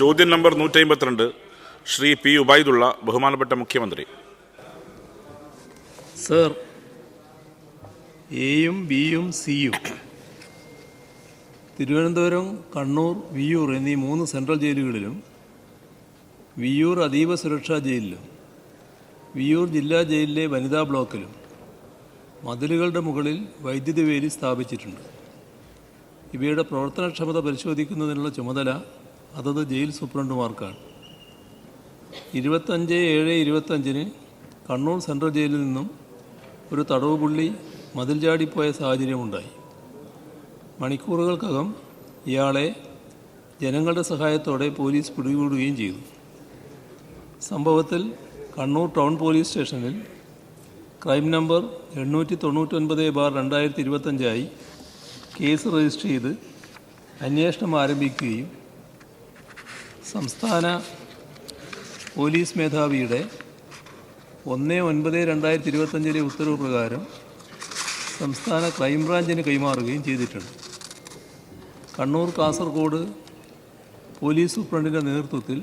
ചോദ്യം നമ്പർ നൂറ്റി അമ്പത്തിരണ്ട് ശ്രീ പി ഉബൈദുള്ള ബഹുമാനപ്പെട്ട മുഖ്യമന്ത്രി. സർ എയും ബിയും സിയും തിരുവനന്തപുരം കണ്ണൂർ വിയൂർ എന്നീ മൂന്ന് സെൻട്രൽ ജയിലുകളിലും വിയൂർ അതീവ സുരക്ഷാ ജയിലിലും വിയൂർ ജില്ലാ ജയിലിലെ വനിതാ ബ്ലോക്കിലും മതിലുകളുടെ മുകളിൽ വൈദ്യുതി വേലി സ്ഥാപിച്ചിട്ടുണ്ട്. ഇവയുടെ പ്രവർത്തനക്ഷമത പരിശോധിക്കുന്നതിനുള്ള ചുമതല അതത് ജയിൽ സൂപ്രണ്ടുമാർക്കാണ്. ഇരുപത്തഞ്ച് ഏഴ് ഇരുപത്തഞ്ചിന് കണ്ണൂർ സെൻട്രൽ ജയിലിൽ നിന്നും ഒരു തടവ് പുള്ളി മതിൽ ചാടിപ്പോയ സാഹചര്യമുണ്ടായി. മണിക്കൂറുകൾക്കകം ഇയാളെ ജനങ്ങളുടെ സഹായത്തോടെ പോലീസ് പിടികൂടുകയും ചെയ്തു. സംഭവത്തിൽ കണ്ണൂർ ടൗൺ പോലീസ് സ്റ്റേഷനിൽ ക്രൈം നമ്പർ എണ്ണൂറ്റി തൊണ്ണൂറ്റൊൻപത് ബാർ രണ്ടായിരത്തി ഇരുപത്തഞ്ചായി കേസ് രജിസ്റ്റർ ചെയ്ത് അന്വേഷണം ആരംഭിക്കുകയും സംസ്ഥാന പോലീസ് മേധാവിയുടെ ഒന്ന് ഒൻപത് രണ്ടായിരത്തി ഇരുപത്തഞ്ചിലെ ഉത്തരവ് പ്രകാരം സംസ്ഥാന ക്രൈംബ്രാഞ്ചിന് കൈമാറുകയും ചെയ്തിട്ടുണ്ട്. കണ്ണൂർ കാസർഗോഡ് പോലീസ് സൂപ്രണ്ടിന്റെ നേതൃത്വത്തിൽ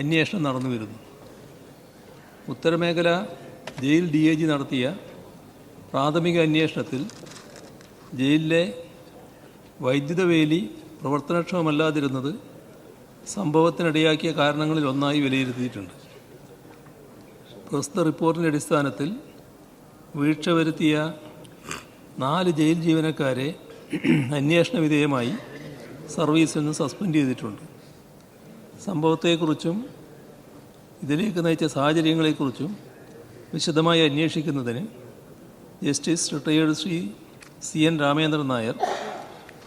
അന്വേഷണം നടന്നു വരുന്നു. ഉത്തരമേഖല ജയിൽ ഡി ഐ ജി നടത്തിയ പ്രാഥമിക അന്വേഷണത്തിൽ ജയിലിലെ വൈദ്യുത വേലി പ്രവർത്തനക്ഷമമല്ലാതിരുന്നത് സംഭവത്തിനിടയാക്കിയ കാരണങ്ങളിൽ ഒന്നായി വിലയിരുത്തിയിട്ടുണ്ട്. പ്രസ്തുത റിപ്പോർട്ടിന്റെ അടിസ്ഥാനത്തിൽ വീഴ്ച വരുത്തിയ നാല് ജയിൽ ജീവനക്കാരെ അന്വേഷണ വിധേയമായി സർവീസിൽ നിന്ന് സസ്പെൻഡ് ചെയ്തിട്ടുണ്ട്. സംഭവത്തെക്കുറിച്ചും ഇതിലേക്ക് നയിച്ച സാഹചര്യങ്ങളെക്കുറിച്ചും വിശദമായി അന്വേഷിക്കുന്നതിന് justice retired Shri C N Ramendran Nair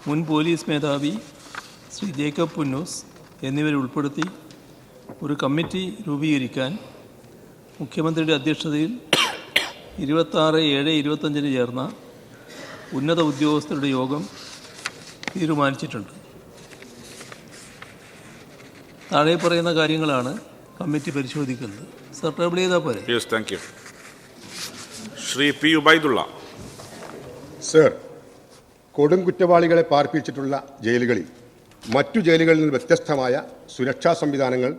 മുൻ പോലീസ് മേധാവി ശ്രീ ജേക്കബ് പുന്നൂസ് എന്നിവരെ ഉൾപ്പെടുത്തി ഒരു കമ്മിറ്റി രൂപീകരിക്കാൻ മുഖ്യമന്ത്രിയുടെ അധ്യക്ഷതയിൽ ഇരുപത്താറ് ഏഴ് ഇരുപത്തഞ്ചിന് ചേർന്ന ഉന്നത ഉദ്യോഗസ്ഥരുടെ യോഗം തീരുമാനിച്ചിട്ടുണ്ട്. താഴെ പറയുന്ന കാര്യങ്ങളാണ് കമ്മിറ്റി പരിശോധിക്കുന്നത്. സർ ടേബിൾ ചെയ്താൽ പോരെ? Yes thank you Shri P Ubaidullah. Sir കൊടും കുറ്റവാളികളെ പാർപ്പിച്ചിട്ടുള്ള ജയിലുകളിൽ മറ്റു ജയിലുകളിൽ നിന്ന് വ്യത്യസ്തമായ സുരക്ഷാ സംവിധാനങ്ങൾ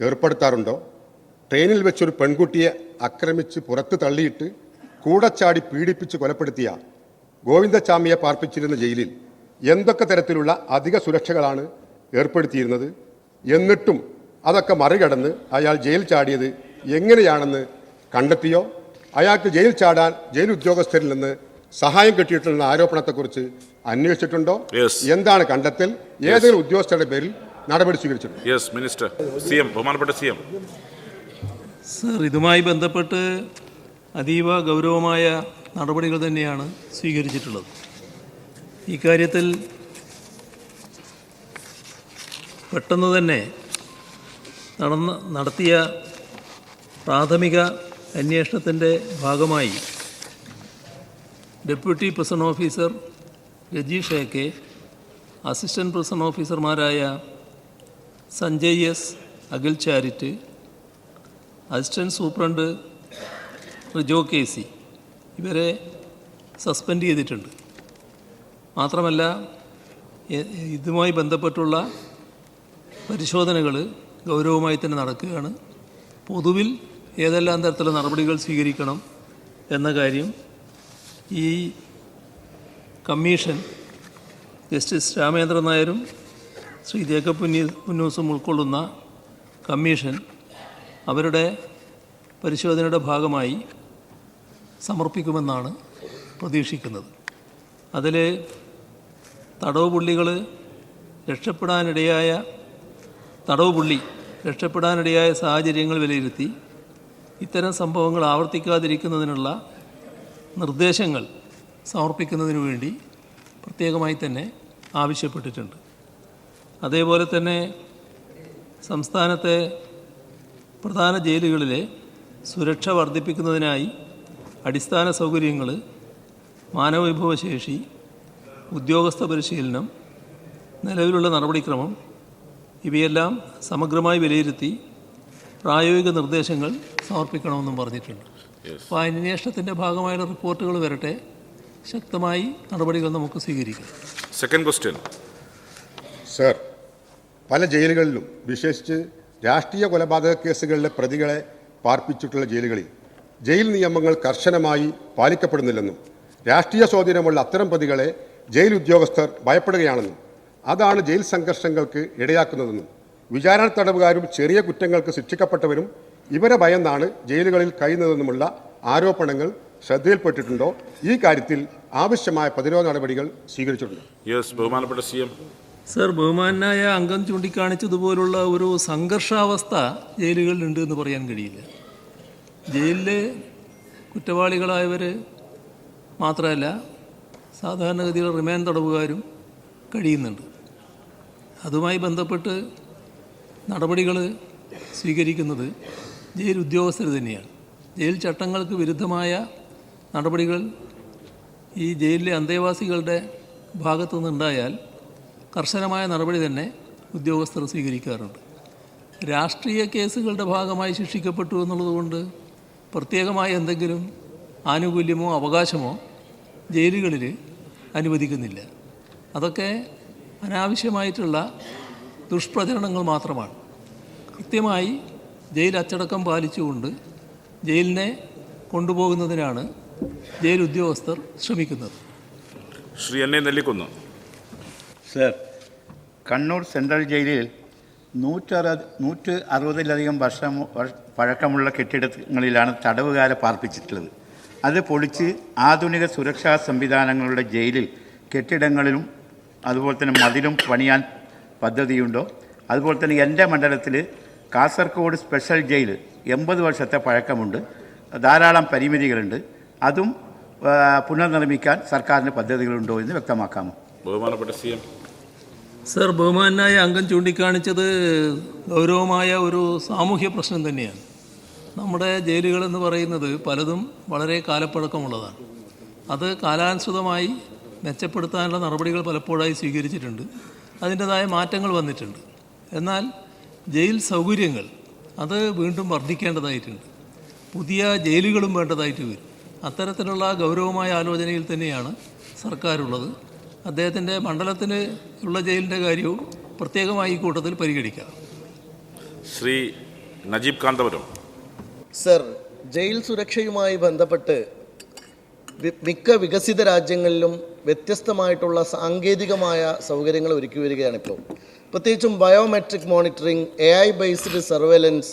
ഏർപ്പെടുത്താറുണ്ടോ? ട്രെയിനിൽ വെച്ചൊരു പെൺകുട്ടിയെ ആക്രമിച്ച് പുറത്ത് തള്ളിയിട്ട് കൂടച്ചാടി പീഡിപ്പിച്ച് കൊലപ്പെടുത്തിയ ഗോവിന്ദച്ചാമിയെ പാർപ്പിച്ചിരുന്ന ജയിലിൽ എന്തൊക്കെ തരത്തിലുള്ള അധിക സുരക്ഷകളാണ് ഏർപ്പെടുത്തിയിരുന്നത്? എന്നിട്ടും അതൊക്കെ മറികടന്ന് അയാൾ ജയിൽ ചാടിയത് എങ്ങനെയാണെന്ന് കണ്ടെത്തിയോ? അയാൾക്ക് ജയിൽ ചാടാൻ ജയിൽ ഉദ്യോഗസ്ഥരിൽ നിന്ന് സഹായം കിട്ടിയിട്ടുള്ള ആരോപണത്തെക്കുറിച്ച് അന്വേഷിച്ചിട്ടുണ്ടോ? എന്താണ് കണ്ടെത്തൽ? ഏതെങ്കിലും ഉദ്യോഗസ്ഥരുടെ പേരിൽ നടപടി സ്വീകരിച്ചിട്ടുണ്ട്? യെസ് മിനിസ്റ്റർ സി എം ബഹുമാനപ്പെട്ട സി എം സർ ഇതുമായി ബന്ധപ്പെട്ട് അതീവ ഗൗരവമായ നടപടികൾ തന്നെയാണ് സ്വീകരിച്ചിട്ടുള്ളത്. ഇക്കാര്യത്തിൽ പെട്ടെന്ന് തന്നെ നടന്ന നടത്തിയ പ്രാഥമിക അന്വേഷണത്തിന്റെ ഭാഗമായി deputy prison officer Rajeesh A K assistant prison ഓഫീസർമാരായ Sanjay S Akhil Charit assistant superintendent Rijo K C ഇവരെ സസ്പെൻഡ് ചെയ്തിട്ടുണ്ട്. മാത്രമല്ല ഇതുമായി ബന്ധപ്പെട്ടുള്ള പരിശോധനകൾ ഗൗരവമായി തന്നെ നടക്കുകയാണ്. പൊതുവിൽ ഏതെല്ലാം തരത്തിലുള്ള നടപടികൾ സ്വീകരിക്കണം എന്ന കാര്യം ഈ കമ്മീഷൻ ജസ്റ്റിസ് രാമേന്ദ്രൻ നായരും ശ്രീ ജേക്കബ് പുന്നി പുന്നൂസും ഉൾക്കൊള്ളുന്ന കമ്മീഷൻ അവരുടെ പരിശോധനയുടെ ഭാഗമായി സമർപ്പിക്കുമെന്നാണ് പ്രതീക്ഷിക്കുന്നത്. അതിൽ തടവ് പുള്ളികൾ രക്ഷപ്പെടാനിടയായ തടവ് പുള്ളി രക്ഷപ്പെടാനിടയായ സാഹചര്യങ്ങൾ വിലയിരുത്തി ഇത്തരം സംഭവങ്ങൾ ആവർത്തിക്കാതിരിക്കുന്നതിനുള്ള നിർദ്ദേശങ്ങൾ സമർപ്പിക്കുന്നതിന് വേണ്ടി പ്രത്യേകമായി തന്നെ ആവശ്യപ്പെട്ടിട്ടുണ്ട്. അതേപോലെ തന്നെ സംസ്ഥാനത്തെ പ്രധാന ജയിലുകളിലെ സുരക്ഷ വർദ്ധിപ്പിക്കുന്നതിനായി അടിസ്ഥാന സൗകര്യങ്ങൾ മാനവവിഭവശേഷി ഉദ്യോഗസ്ഥ പരിശീലനം നിലവിലുള്ള നടപടിക്രമം ഇവയെല്ലാം സമഗ്രമായി വിലയിരുത്തി പ്രായോഗിക നിർദ്ദേശങ്ങൾ സമർപ്പിക്കണമെന്നും പറഞ്ഞിട്ടുണ്ട്. അപ്പോൾ ആ അന്വേഷണത്തിന്റെ ഭാഗമായുള്ള റിപ്പോർട്ടുകൾ വരട്ടെ. ശക്തമായി നടപടികൾ നമുക്ക് സ്വീകരിക്കാം. സെക്കൻഡ് ക്വസ്റ്റ്യൻ സർ പല ജയിലുകളിലും വിശേഷിച്ച് രാഷ്ട്രീയ കൊലപാതക കേസുകളിലെ പ്രതികളെ പാർപ്പിച്ചിട്ടുള്ള ജയിലുകളിൽ ജയിൽ നിയമങ്ങൾ കർശനമായി പാലിക്കപ്പെടുന്നില്ലെന്നും രാഷ്ട്രീയ സ്വാധീനമുള്ള അത്തരം പ്രതികളെ ജയിൽ ഉദ്യോഗസ്ഥർ ഭയപ്പെടുകയാണെന്നും അതാണ് ജയിൽ സംഘർഷങ്ങൾക്ക് ഇടയാക്കുന്നതെന്നും വിചാരണ തടവുകാരും ചെറിയ കുറ്റങ്ങൾക്ക് ശിക്ഷിക്കപ്പെട്ടവരും ഇവരെ ഭയന്നാണ് ജയിലുകളിൽ കഴിയുന്നതെന്നുമുള്ള ആരോപണങ്ങൾ ശ്രദ്ധയിൽപ്പെട്ടിട്ടുണ്ടോ? ഈ കാര്യത്തിൽ ആവശ്യമായ പ്രതിരോധ നടപടികൾ സ്വീകരിച്ചിട്ടുണ്ട്. യെസ് ബഹുമാനപ്പെട്ട സി എം സർ ബഹുമാനായ അംഗം ചൂണ്ടിക്കാണിച്ചതുപോലുള്ള ഒരു സംഘർഷാവസ്ഥ ജയിലുകളിലുണ്ട് എന്ന് പറയാൻ കഴിയില്ല. ജയിലിലെ കുറ്റവാളികളായവർ മാത്രമല്ല സാധാരണഗതിയിൽ റിമാൻഡ് തടവുകാരും കഴിയുന്നുണ്ട്. അതുമായി ബന്ധപ്പെട്ട് നടപടികൾ സ്വീകരിക്കുന്നത് ജയിൽ ഉദ്യോഗസ്ഥർ തന്നെയാണ്. ജയിൽ ചട്ടങ്ങൾക്ക് വിരുദ്ധമായ നടപടികൾ ഈ ജയിലിലെ അന്തേവാസികളുടെ ഭാഗത്തു നിന്നുണ്ടായാൽ കർശനമായ നടപടി തന്നെ ഉദ്യോഗസ്ഥർ സ്വീകരിക്കാറുണ്ട്. രാഷ്ട്രീയ കേസുകളുടെ ഭാഗമായി ശിക്ഷിക്കപ്പെട്ടു എന്നുള്ളതുകൊണ്ട് പ്രത്യേകമായ എന്തെങ്കിലും ആനുകൂല്യമോ അവകാശമോ ജയിലുകളിൽ അനുവദിക്കുന്നില്ല. അതൊക്കെ അനാവശ്യമായിട്ടുള്ള ദുഷ്പ്രചരണങ്ങൾ മാത്രമാണ്. കൃത്യമായി ജയിൽ അച്ചടക്കം പാലിച്ചുകൊണ്ട് ജയിലിനെ കൊണ്ടുപോകുന്നതിനാണ് ജയിൽ ഉദ്യോഗസ്ഥർ ശ്രമിക്കുന്നത്. Shri N A Nellikkunnu. Sir Kannur central ജയിലിൽ നൂറ്ററ നൂറ്റ് അറുപതിലധികം വർഷം പഴക്കമുള്ള കെട്ടിടങ്ങളിലാണ് തടവുകാരെ പാർപ്പിച്ചിട്ടുള്ളത്. അത് പൊളിച്ച് ആധുനിക സുരക്ഷാ സംവിധാനങ്ങളുടെ ജയിലിൽ കെട്ടിടങ്ങളിലും അതുപോലെ തന്നെ മതിലും പണിയാൻ പദ്ധതിയുണ്ടോ? അതുപോലെ തന്നെ എന്റെ മണ്ഡലത്തിൽ കാസർഗോഡ് സ്പെഷ്യൽ ജയിൽ എൺപത് വർഷത്തെ പഴക്കമുണ്ട്. ധാരാളം പരിമിതികളുണ്ട്. അതും പുനർനിർമ്മിക്കാൻ സർക്കാരിന് പദ്ധതികളുണ്ടോ എന്ന് വ്യക്തമാക്കാമോ? ബഹുമാനപ്പെട്ട സി എം. സർ ബഹുമാനായ അംഗം ചൂണ്ടിക്കാണിച്ചത് ഗൗരവമായ ഒരു സാമൂഹ്യ പ്രശ്നം തന്നെയാണ്. നമ്മുടെ ജയിലുകൾ എന്ന് പറയുന്നത് പലതും വളരെ കാലപ്പഴക്കമുള്ളതാണ്. അത് കാലാനുസൃതമായി മെച്ചപ്പെടുത്താനുള്ള നടപടികൾ പലപ്പോഴായി സ്വീകരിച്ചിട്ടുണ്ട്. അതിന്റെതായ മാറ്റങ്ങൾ വന്നിട്ടുണ്ട്. എന്നാൽ ജയിൽ സൗകര്യങ്ങൾ അത് വീണ്ടും വർദ്ധിക്കേണ്ടതായിട്ടുണ്ട്. പുതിയ ജയിലുകളും വേണ്ടതായിട്ട് വരും. അത്തരത്തിലുള്ള ഗൗരവമായ ആലോചനയിൽ തന്നെയാണ് സർക്കാരുള്ളത്. അദ്ദേഹത്തിന്റെ മണ്ഡലത്തിന് ഉള്ള ജയിലിന്റെ കാര്യവും പ്രത്യേകമായി ഈ കൂട്ടത്തിൽ പരിഗണിക്കാം. ശ്രീ നജീബ് കാന്തപുരം. സർ ജയിൽ സുരക്ഷയുമായി ബന്ധപ്പെട്ട് മിക്ക വികസിത രാജ്യങ്ങളിലും വ്യത്യസ്തമായിട്ടുള്ള സാങ്കേതികമായ സൗകര്യങ്ങൾ ഒരുക്കി വരികയാണിപ്പോൾ. പ്രത്യേകിച്ചും biometric monitoring A I based surveillance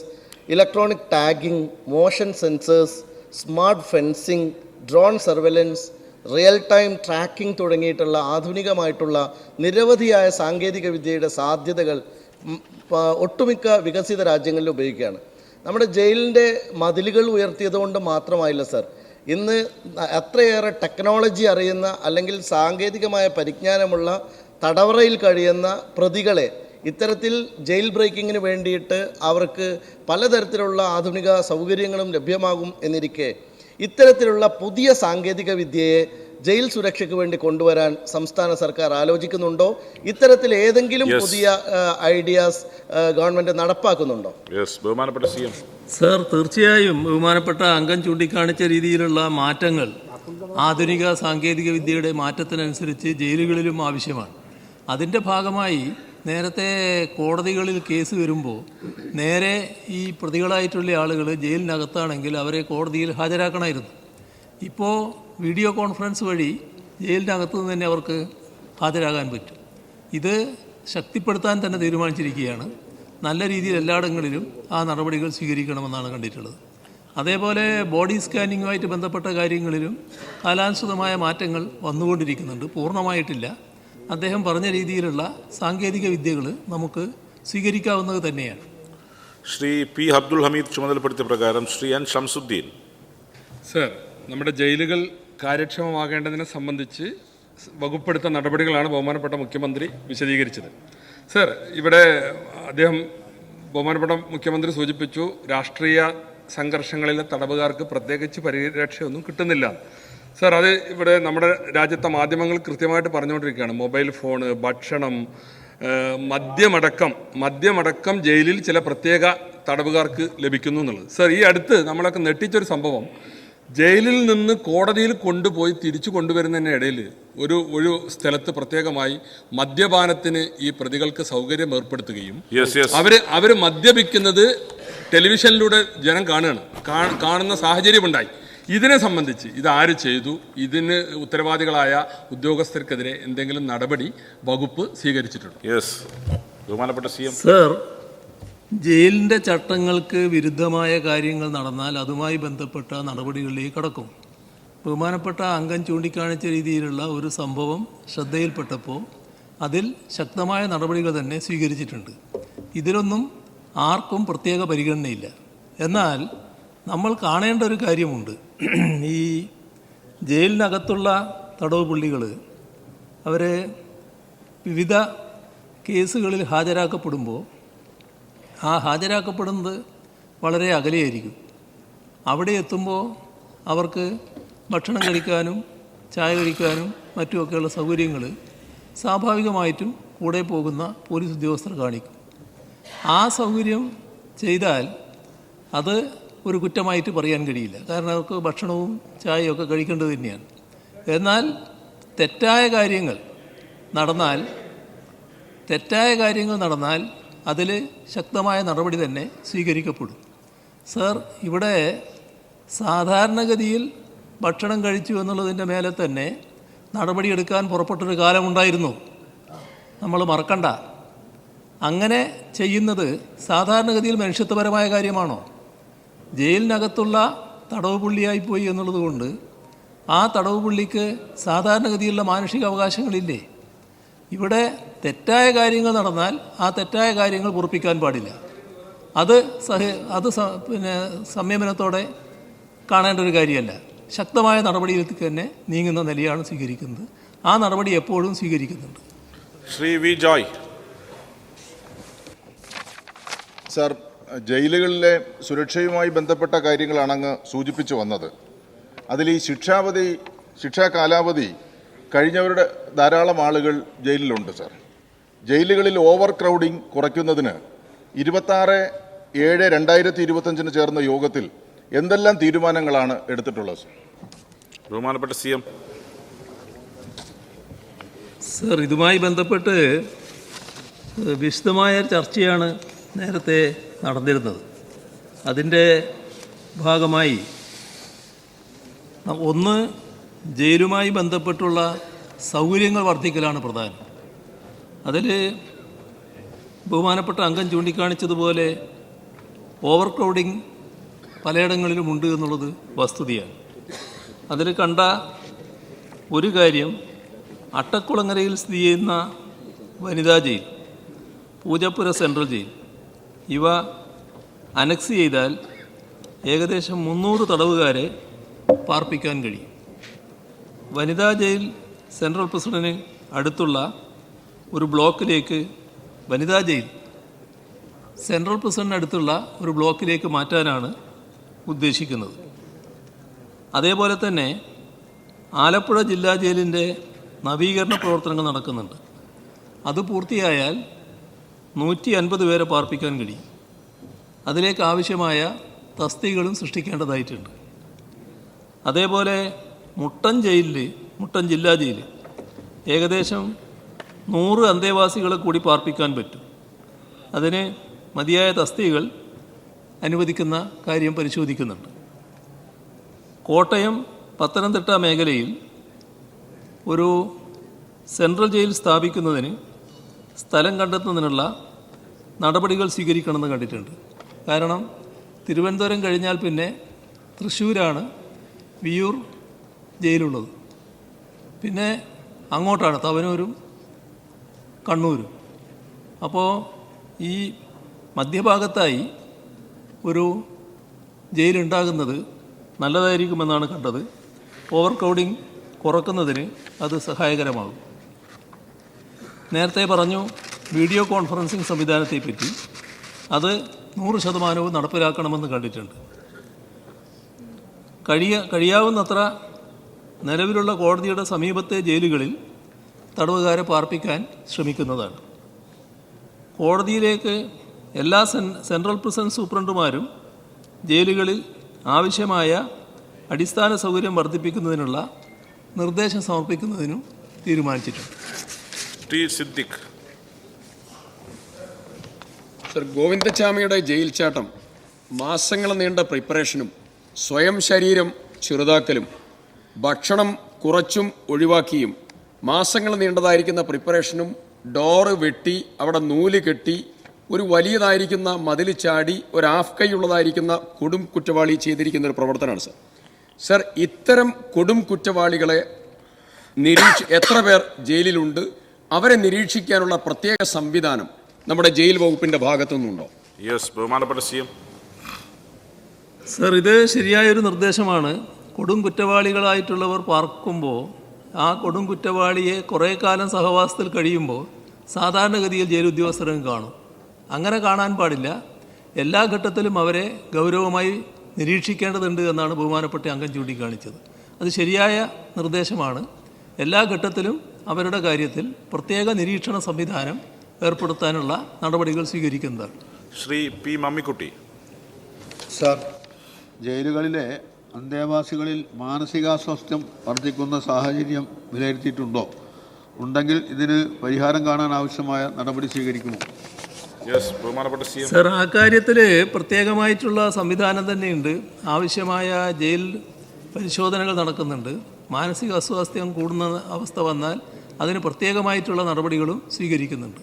electronic tagging motion sensors smart fencing drone surveillance real time tracking തുടങ്ങിയിട്ടുള്ള ആധുനികമായിട്ടുള്ള നിരവധിയായ സാങ്കേതിക വിദ്യയുടെ സാധ്യതകൾ ഒട്ടുമിക്ക വികസിത രാജ്യങ്ങളിൽ ഉപയോഗിക്കുകയാണ്. നമ്മുടെ ജയിലിന്റെ മതിലുകൾ ഉയർത്തിയതുകൊണ്ട് മാത്രമായില്ല സർ. ഇന്ന് അത്രയേറെ ടെക്നോളജി അറിയുന്ന അല്ലെങ്കിൽ സാങ്കേതികമായ പരിജ്ഞാനമുള്ള തടവറയിൽ കഴിയുന്ന പ്രതികളെ ഇത്തരത്തിൽ ജയിൽ ബ്രേക്കിങ്ങിന് വേണ്ടിയിട്ട് അവർക്ക് പലതരത്തിലുള്ള ആധുനിക സൗകര്യങ്ങളും ലഭ്യമാകും എന്നിരിക്കെ ഇത്തരത്തിലുള്ള പുതിയ സാങ്കേതിക വിദ്യയെ ജയിൽ സുരക്ഷയ്ക്ക് വേണ്ടി കൊണ്ടുവരാൻ സംസ്ഥാന സർക്കാർ ആലോചിക്കുന്നുണ്ടോ? ഇത്തരത്തിൽ ഏതെങ്കിലും പുതിയ ഐഡിയാസ് ഗവൺമെന്റ് നടപ്പാക്കുന്നുണ്ടോ? യെസ് ബഹുമാനപ്പെട്ട സി എം. സർ തീർച്ചയായും ബഹുമാനപ്പെട്ട അംഗം ചൂണ്ടിക്കാണിച്ച രീതിയിലുള്ള മാറ്റങ്ങൾ ആധുനിക സാങ്കേതിക വിദ്യയുടെ മാറ്റത്തിനനുസരിച്ച് ജയിലുകളിലും ആവശ്യമാണ്. അതിന്റെ ഭാഗമായി നേരത്തെ കോടതികളിൽ കേസ് വരുമ്പോൾ നേരെ ഈ പ്രതികളായിട്ടുള്ള ആളുകൾ ജയിലിനകത്താണെങ്കിൽ അവരെ കോടതിയിൽ ഹാജരാക്കണമായിരുന്നു ഇപ്പോൾ വീഡിയോ കോൺഫറൻസ് വഴി ജയിലിനകത്ത് നിന്ന് തന്നെ അവർക്ക് ഹാജരാകാൻ പറ്റും. ഇത് ശക്തിപ്പെടുത്താൻ തന്നെ തീരുമാനിച്ചിരിക്കുകയാണ്. നല്ല രീതിയിൽ എല്ലായിടങ്ങളിലും ആ നടപടികൾ സ്വീകരിക്കണമെന്നാണ് കണ്ടിട്ടുള്ളത്. അതേപോലെ ബോഡി സ്കാനിങ്ങുമായിട്ട് ബന്ധപ്പെട്ട കാര്യങ്ങളിലും കാലാനുസൃതമായ മാറ്റങ്ങൾ വന്നുകൊണ്ടിരിക്കുന്നുണ്ട്. പൂർണമായിട്ടില്ല. അദ്ദേഹം പറഞ്ഞ രീതിയിലുള്ള സാങ്കേതിക വിദ്യകൾ നമുക്ക് സ്വീകരിക്കാവുന്നത് തന്നെയാണ്. ശ്രീ പി അബ്ദുൽ ഹമീദ് ചുമതലപ്പെടുത്തിയ പ്രകാരം ശ്രീ എൻ ഷംസുദ്ദീൻ സർ നമ്മുടെ ജയിലുകൾ കാര്യക്ഷമമാകേണ്ടതിനെ സംബന്ധിച്ച് വകുപ്പെടുത്ത നടപടികളാണ് ബഹുമാനപ്പെട്ട മുഖ്യമന്ത്രി വിശദീകരിച്ചത്. സർ ഇവിടെ അദ്ദേഹം ബഹുമാനപ്പെട്ട മുഖ്യമന്ത്രി സൂചിപ്പിച്ചു രാഷ്ട്രീയ സംഘർഷങ്ങളിലെ തടവുകാർക്ക് പ്രത്യേകിച്ച് പരിരക്ഷയൊന്നും കിട്ടുന്നില്ല. സർ അത് ഇവിടെ നമ്മുടെ രാജ്യത്തെ മാധ്യമങ്ങൾ കൃത്യമായിട്ട് പറഞ്ഞുകൊണ്ടിരിക്കുകയാണ്. മൊബൈൽ ഫോണ് ഭക്ഷണം മദ്യമടക്കം മദ്യമടക്കം ജയിലിൽ ചില പ്രത്യേക തടവുകാർക്ക് ലഭിക്കുന്നു എന്നുള്ളത്. സർ ഈ അടുത്ത് നമ്മളൊക്കെ നെട്ടിച്ചൊരു സംഭവം. ജയിലിൽ നിന്ന് കോടതിയിൽ കൊണ്ടുപോയി തിരിച്ചു കൊണ്ടുവരുന്നതിന്റെ ഇടയിൽ ഒരു ഒരു സ്ഥലത്ത് പ്രത്യേകമായി മദ്യപാനത്തിന് ഈ പ്രതികൾക്ക് സൗകര്യം ഏർപ്പെടുത്തുകയും അവർ അവർ മദ്യപിക്കുന്നത് ടെലിവിഷനിലൂടെ ജനം കാണുകയാണ്. കാണുന്ന സാഹചര്യമുണ്ടായി. ഇതിനെ സംബന്ധിച്ച് ഇത് ആര് ചെയ്തു? ഇതിന് ഉത്തരവാദികളായ ഉദ്യോഗസ്ഥർക്കെതിരെ എന്തെങ്കിലും നടപടി വകുപ്പ് സ്വീകരിച്ചിട്ടുണ്ട്? യെസ് ബഹുമാനപ്പെട്ട സി എം. സർ ജയിലിന്റെ ചട്ടങ്ങൾക്ക് വിരുദ്ധമായ കാര്യങ്ങൾ നടന്നാൽ അതുമായി ബന്ധപ്പെട്ട നടപടികളിലേക്ക് കടക്കും. ബഹുമാനപ്പെട്ട അംഗം ചൂണ്ടിക്കാണിച്ച രീതിയിലുള്ള ഒരു സംഭവം ശ്രദ്ധയിൽപ്പെട്ടപ്പോൾ അതിൽ ശക്തമായ നടപടികൾ തന്നെ സ്വീകരിച്ചിട്ടുണ്ട്. ഇതിലൊന്നും ആർക്കും പ്രത്യേക പരിഗണനയില്ല. എന്നാൽ നമ്മൾ കാണേണ്ട ഒരു കാര്യമുണ്ട്. ഈ ജയിലിനകത്തുള്ള തടവ് പുള്ളികൾ അവരെ വിവിധ കേസുകളിൽ ഹാജരാക്കപ്പെടുമ്പോൾ ആ ഹാജരാക്കപ്പെടുന്നത് വളരെ അകലെയായിരിക്കും. അവിടെ എത്തുമ്പോൾ അവർക്ക് ഭക്ഷണം കഴിക്കാനും ചായ കഴിക്കാനും മറ്റുമൊക്കെയുള്ള സൗകര്യങ്ങൾ സ്വാഭാവികമായിട്ടും കൂടെ പോകുന്ന പോലീസ് ഉദ്യോഗസ്ഥർ കാണിക്കും. ആ സൗകര്യം ചെയ്താൽ അത് ഒരു കുറ്റമായിട്ട് പറയാൻ കഴിയില്ല. കാരണം അവർക്ക് ഭക്ഷണവും ചായയും ഒക്കെ കഴിക്കേണ്ടത് തന്നെയാണ്. എന്നാൽ തെറ്റായ കാര്യങ്ങൾ നടന്നാൽ തെറ്റായ കാര്യങ്ങൾ നടന്നാൽ അതിൽ ശക്തമായ നടപടി തന്നെ സ്വീകരിക്കപ്പെടും. സർ ഇവിടെ സാധാരണഗതിയിൽ ഭക്ഷണം കഴിച്ചു എന്നുള്ളതിന്റെ മേലെ തന്നെ നടപടിയെടുക്കാൻ പുറപ്പെട്ടൊരു കാലമുണ്ടായിരുന്നു. നമ്മൾ മറക്കണ്ട. അങ്ങനെ ചെയ്യുന്നത് സാധാരണഗതിയിൽ മനുഷ്യത്വപരമായ കാര്യമാണോ? ജയിലിനകത്തുള്ള തടവ് പുള്ളിയായിപ്പോയി എന്നുള്ളത് കൊണ്ട് ആ തടവ് പുള്ളിക്ക് സാധാരണഗതിയിലുള്ള മാനുഷിക അവകാശങ്ങളില്ലേ? ഇവിടെ തെറ്റായ കാര്യങ്ങൾ നടന്നാൽ ആ തെറ്റായ കാര്യങ്ങൾ പൊറപ്പിക്കാൻ പാടില്ല. അത് സഹ അത് സ- പിന്നെ സംയമനത്തോടെ കാണേണ്ട ഒരു കാര്യമല്ല. ശക്തമായ നടപടിയിലേക്ക് തന്നെ നീങ്ങുന്ന നിലയാണ് സ്വീകരിക്കുന്നത്. ആ നടപടി എപ്പോഴും സ്വീകരിക്കുന്നുണ്ട്. ശ്രീ വി ജോയ്. സാർ ജയിലുകളിലെ സുരക്ഷയുമായി ബന്ധപ്പെട്ട കാര്യങ്ങളാണ് അങ്ങ് സൂചിപ്പിച്ചു വന്നത്. അതിൽ ഈ ശിക്ഷാവധി ശിക്ഷാ കാലാവധി കഴിഞ്ഞവരുടെ ധാരാളം ആളുകൾ ജയിലിലുണ്ട് സർ. ജയിലുകളിൽ ഓവർ ക്രൗഡിംഗ് കുറയ്ക്കുന്നതിന് ഇരുപത്താറ് ഏഴ് രണ്ടായിരത്തി ഇരുപത്തഞ്ചിന് ചേർന്ന യോഗത്തിൽ എന്തെല്ലാം തീരുമാനങ്ങളാണ് എടുത്തിട്ടുള്ളത് സാർ? ബഹുമാനപ്പെട്ട സി എം. സർ ഇതുമായി ബന്ധപ്പെട്ട് വിശദമായ ചർച്ചയാണ് നേരത്തെ നടന്നിരുന്നത്. അതിന്റെ ഭാഗമായി ഒന്ന് ജയിലുമായി ബന്ധപ്പെട്ടുള്ള സൗകര്യങ്ങൾ വർദ്ധിക്കലാണ് പ്രധാനം. അതിൽ ബഹുമാനപ്പെട്ട അംഗം ചൂണ്ടിക്കാണിച്ചതുപോലെ ഓവർ ക്രൗഡിങ് പലയിടങ്ങളിലും ഉണ്ട് എന്നുള്ളത് വസ്തുതയാണ്. അതിൽ കണ്ട ഒരു കാര്യം അട്ടക്കുളങ്ങരയിൽ സ്ഥിതി ചെയ്യുന്ന വനിതാ ജയിൽ പൂജപ്പുര സെൻട്രൽ ജയിൽ ഇവ അനക്സ് ചെയ്താൽ ഏകദേശം മുന്നൂറ് തടവുകാരെ പാർപ്പിക്കാൻ കഴിയും. വനിതാ ജയിൽ സെൻട്രൽ പ്രസിഡന്റിന് അടുത്തുള്ള ഒരു ബ്ലോക്കിലേക്ക് വനിതാ ജയിൽ സെൻട്രൽ പ്രസിഡന്റിന് അടുത്തുള്ള ഒരു ബ്ലോക്കിലേക്ക് മാറ്റാനാണ് ഉദ്ദേശിക്കുന്നത്. അതേപോലെ തന്നെ ആലപ്പുഴ ജില്ലാ ജയിലിന്റെ നവീകരണ പ്രവർത്തനങ്ങൾ നടക്കുന്നുണ്ട്. അത് പൂർത്തിയായാൽ നൂറ്റി അൻപത് പേരെ പാർപ്പിക്കാൻ കഴിയും. അതിലേക്ക് ആവശ്യമായ തസ്തികകളും സൃഷ്ടിക്കേണ്ടതായിട്ടുണ്ട്. അതേപോലെ മുട്ടൻ ജയിലിൽ മുട്ടൻ ജില്ലാ ജയിൽ ഏകദേശം നൂറ് അന്തേവാസികളെ കൂടി പാർപ്പിക്കാൻ പറ്റും. അതിന് മതിയായ തസ്തികൾ അനുവദിക്കുന്ന കാര്യം പരിശോധിക്കുന്നുണ്ട്. കോട്ടയം പത്തനംതിട്ട മേഖലയിൽ ഒരു സെൻട്രൽ ജയിൽ സ്ഥാപിക്കുന്നതിന് സ്ഥലം കണ്ടെത്തുന്നതിനുള്ള നടപടികൾ സ്വീകരിക്കണമെന്ന് കണ്ടിട്ടുണ്ട്. കാരണം തിരുവനന്തപുരം കഴിഞ്ഞാൽ പിന്നെ തൃശ്ശൂരാണ് വിയൂർ ജയിലുള്ളത്. പിന്നെ അങ്ങോട്ടാണ് തവനൂരും കണ്ണൂരും. അപ്പോൾ ഈ മധ്യഭാഗത്തായി ഒരു ജയിലുണ്ടാകുന്നത് നല്ലതായിരിക്കുമെന്നാണ് കണ്ടത്. ഓവർ ക്രൗഡിങ് കുറക്കുന്നതിന് അത് സഹായകരമാകും. നേരത്തെ പറഞ്ഞു വീഡിയോ കോൺഫറൻസിംഗ് സംവിധാനത്തെപ്പറ്റി അത് നൂറ് ശതമാനവും നടപ്പിലാക്കണമെന്ന് കണ്ടിട്ടുണ്ട്. കഴിയ കഴിയാവുന്നത്ര നിലവിലുള്ള കോടതിയുടെ സമീപത്തെ ജയിലുകളിൽ തടവുകാരെ പാർപ്പിക്കാൻ ശ്രമിക്കുന്നതാണ്. കോടതിയിലേക്ക് എല്ലാ സെൻ സെൻട്രൽ പ്രിസൺ സൂപ്രണ്ടുമാരും ജയിലുകളിൽ ആവശ്യമായ അടിസ്ഥാന സൗകര്യം വർദ്ധിപ്പിക്കുന്നതിനുള്ള നിർദ്ദേശം സമർപ്പിക്കുന്നതിനും തീരുമാനിച്ചിട്ടുണ്ട്. ടി സിദ്ദിഖ് സർ ഗോവിന്ദച്ചാമിയുടെ ജയിൽ ചാട്ടം മാസങ്ങൾ നീണ്ട പ്രിപ്പറേഷനും സ്വയം ശരീരം ചെറുതാക്കലും ഭക്ഷണം കുറച്ചും ഒഴിവാക്കിയും മാസങ്ങൾ നീണ്ടതായിരിക്കുന്ന പ്രിപ്പറേഷനും ഡോറ് വെട്ടി അവിടെ നൂൽ കെട്ടി ഒരു വലിയതായിരിക്കുന്ന മതിൽ ചാടി ഒരു ഹാഫ് കൊടും കുറ്റവാളി ചെയ്തിരിക്കുന്ന ഒരു പ്രവർത്തനമാണ് സർ. സർ ഇത്തരം കൊടും കുറ്റവാളികളെ നിരീക്ഷ എത്ര പേർ ജയിലിലുണ്ട്? അവരെ നിരീക്ഷിക്കാനുള്ള പ്രത്യേക സംവിധാനം നമ്മുടെ ജയിൽ വകുപ്പിന്റെ ഭാഗത്തു നിന്നുണ്ടോ യെസ് ബഹുമാനപ്പെട്ട സി എം സർ ഇത് ശരിയായൊരു നിർദ്ദേശമാണ്. കൊടും കുറ്റവാളികളായിട്ടുള്ളവർ പാർക്കുമ്പോൾ ആ കൊടും കുറ്റവാളിയെ കുറേ കാലം സഹവാസത്തിൽ കഴിയുമ്പോൾ സാധാരണഗതിയിൽ ജയിൽ ഉദ്യോഗസ്ഥരും കാണും. അങ്ങനെ കാണാൻ പാടില്ല. എല്ലാ ഘട്ടത്തിലും അവരെ ഗൗരവമായി നിരീക്ഷിക്കേണ്ടതുണ്ട് എന്നാണ് ബഹുമാനപ്പെട്ട അംഗം ചൂണ്ടിക്കാണിച്ചത്. അത് ശരിയായ നിർദ്ദേശമാണ്. എല്ലാ ഘട്ടത്തിലും അവരുടെ കാര്യത്തിൽ പ്രത്യേക നിരീക്ഷണ സംവിധാനം ഏർപ്പെടുത്താനുള്ള നടപടികൾ സ്വീകരിക്കുന്നതാണ് ശ്രീ പി മമ്മിക്കുട്ടി. സാർ ജയിലുകളിലെ അന്തേവാസികളിൽ മാനസികാസ്വാസ്ഥ്യം വർദ്ധിക്കുന്ന സാഹചര്യം വിലയിരുത്തിയിട്ടുണ്ടോ? ഉണ്ടെങ്കിൽ ഇതിന് പരിഹാരം കാണാൻ ആവശ്യമായ നടപടി സ്വീകരിക്കുമോ? യെസ് ബഹുമാനപ്പെട്ട സി സർ ആ കാര്യത്തിൽ പ്രത്യേകമായിട്ടുള്ള സംവിധാനം തന്നെയുണ്ട്. ആവശ്യമായ ജയിൽ പരിശോധനകൾ നടക്കുന്നുണ്ട്. മാനസിക അസ്വാസ്ഥ്യം കൂടുന്ന അവസ്ഥ വന്നാൽ അതിന് പ്രത്യേകമായിട്ടുള്ള നടപടികളും സ്വീകരിക്കുന്നുണ്ട്.